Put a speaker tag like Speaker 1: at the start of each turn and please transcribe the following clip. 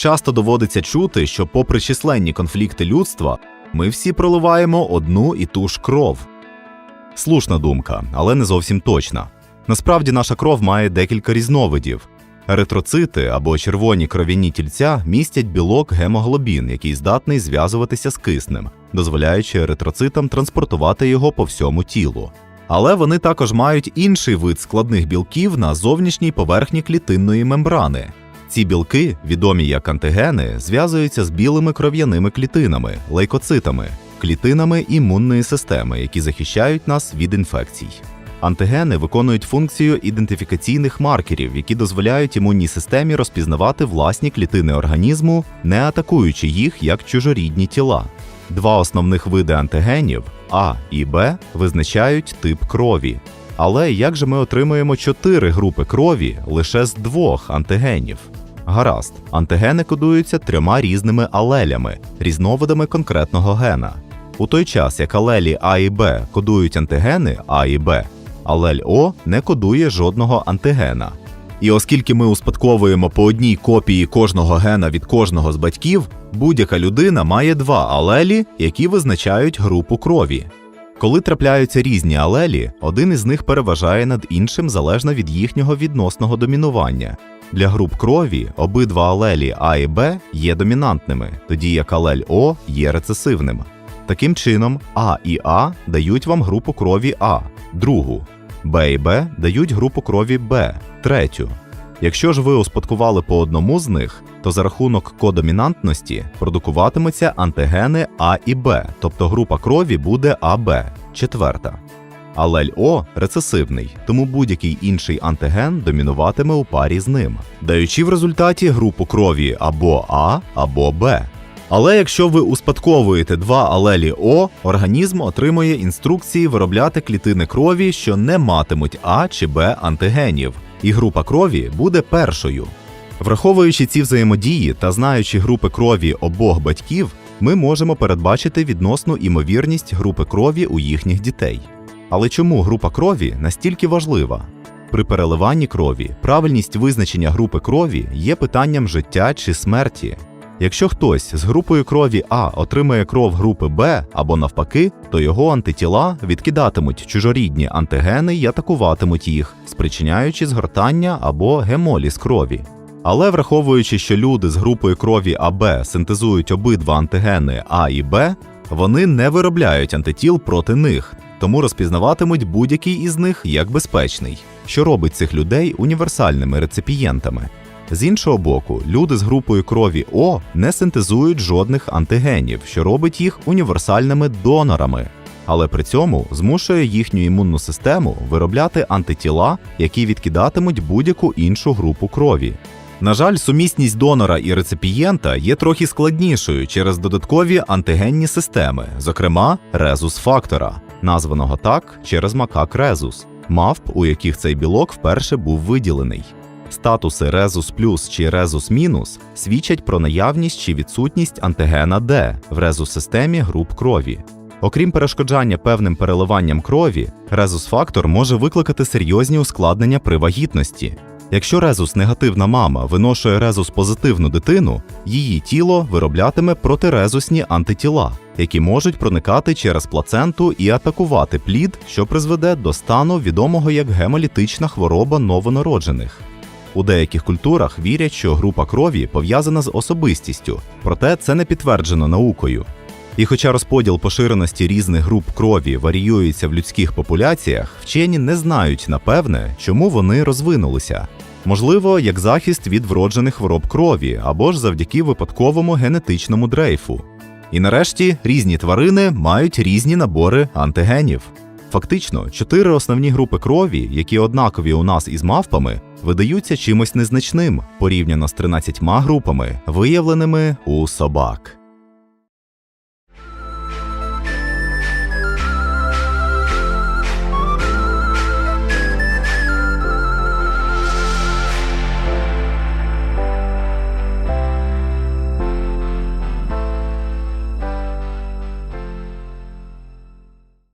Speaker 1: Часто доводиться чути, що, попри численні конфлікти людства, ми всі проливаємо одну і ту ж кров. Слушна думка, але не зовсім точна. Насправді наша кров має декілька різновидів. Еритроцити або червоні кров'яні тільця містять білок гемоглобін, який здатний зв'язуватися з киснем, дозволяючи еритроцитам транспортувати його по всьому тілу. Але вони також мають інший вид складних білків на зовнішній поверхні клітинної мембрани. Ці білки, відомі як антигени, зв'язуються з білими кров'яними клітинами, лейкоцитами, клітинами імунної системи, які захищають нас від інфекцій. Антигени виконують функцію ідентифікаційних маркерів, які дозволяють імунній системі розпізнавати власні клітини організму, не атакуючи їх як чужорідні тіла. Два основних види антигенів А і Б визначають тип крові. Але як же ми отримуємо чотири групи крові лише з двох антигенів? Гаразд, антигени кодуються трьома різними алелями, різновидами конкретного гена. У той час, як алелі А і Б кодують антигени А і Б, алель О не кодує жодного антигена. І оскільки ми успадковуємо по одній копії кожного гена від кожного з батьків, будь-яка людина має два алелі, які визначають групу крові. Коли трапляються різні алелі, один із них переважає над іншим залежно від їхнього відносного домінування. Для груп крові обидва алелі А і Б є домінантними, тоді як алель О є рецесивним. Таким чином, А і А дають вам групу крові А, другу, Б і Б дають групу крові Б, третю. Якщо ж ви успадкували по одному з них, то за рахунок кодомінантності продукуватимуться антигени А і Б, тобто група крові буде АБ, четверта. Алель О рецесивний, тому будь-який інший антиген домінуватиме у парі з ним, даючи в результаті групу крові або А, або Б. Але якщо ви успадковуєте два алелі О, організм отримує інструкції виробляти клітини крові, що не матимуть А чи Б антигенів, і група крові буде першою. Враховуючи ці взаємодії та знаючи групи крові обох батьків, ми можемо передбачити відносну імовірність групи крові у їхніх дітей. Але чому група крові настільки важлива? При переливанні крові правильність визначення групи крові є питанням життя чи смерті. Якщо хтось з групою крові А отримає кров групи Б або навпаки, то його антитіла відкидатимуть чужорідні антигени і атакуватимуть їх, спричиняючи згортання або гемоліз крові. Але враховуючи, що люди з групою крові АБ синтезують обидва антигени А і Б, вони не виробляють антитіл проти них, тому розпізнаватимуть будь-який із них як безпечний, що робить цих людей універсальними реципієнтами. З іншого боку, люди з групою крові О не синтезують жодних антигенів, що робить їх універсальними донорами, але при цьому змушує їхню імунну систему виробляти антитіла, які відкидатимуть будь-яку іншу групу крові. На жаль, сумісність донора і реципієнта є трохи складнішою через додаткові антигенні системи, зокрема резус-фактора, названого так через макак резус, мавп, у яких цей білок вперше був виділений. Статуси резус плюс чи резус мінус свідчать про наявність чи відсутність антигена Д в резус-системі груп крові. Окрім перешкоджання певним переливанням крові, резус-фактор може викликати серйозні ускладнення при вагітності. Якщо резус негативна мама виношує резус позитивну дитину, її тіло вироблятиме протирезусні антитіла, які можуть проникати через плаценту і атакувати плід, що призведе до стану відомого як гемолітична хвороба новонароджених. У деяких культурах вірять, що група крові пов'язана з особистістю, проте це не підтверджено наукою. І хоча розподіл поширеності різних груп крові варіюється в людських популяціях, вчені не знають напевне, чому вони розвинулися. Можливо, як захист від вроджених хвороб крові або ж завдяки випадковому генетичному дрейфу. І нарешті різні тварини мають різні набори антигенів. Фактично, чотири основні групи крові, які однакові у нас із мавпами, видаються чимось незначним порівняно з 13 групами, виявленими у собак.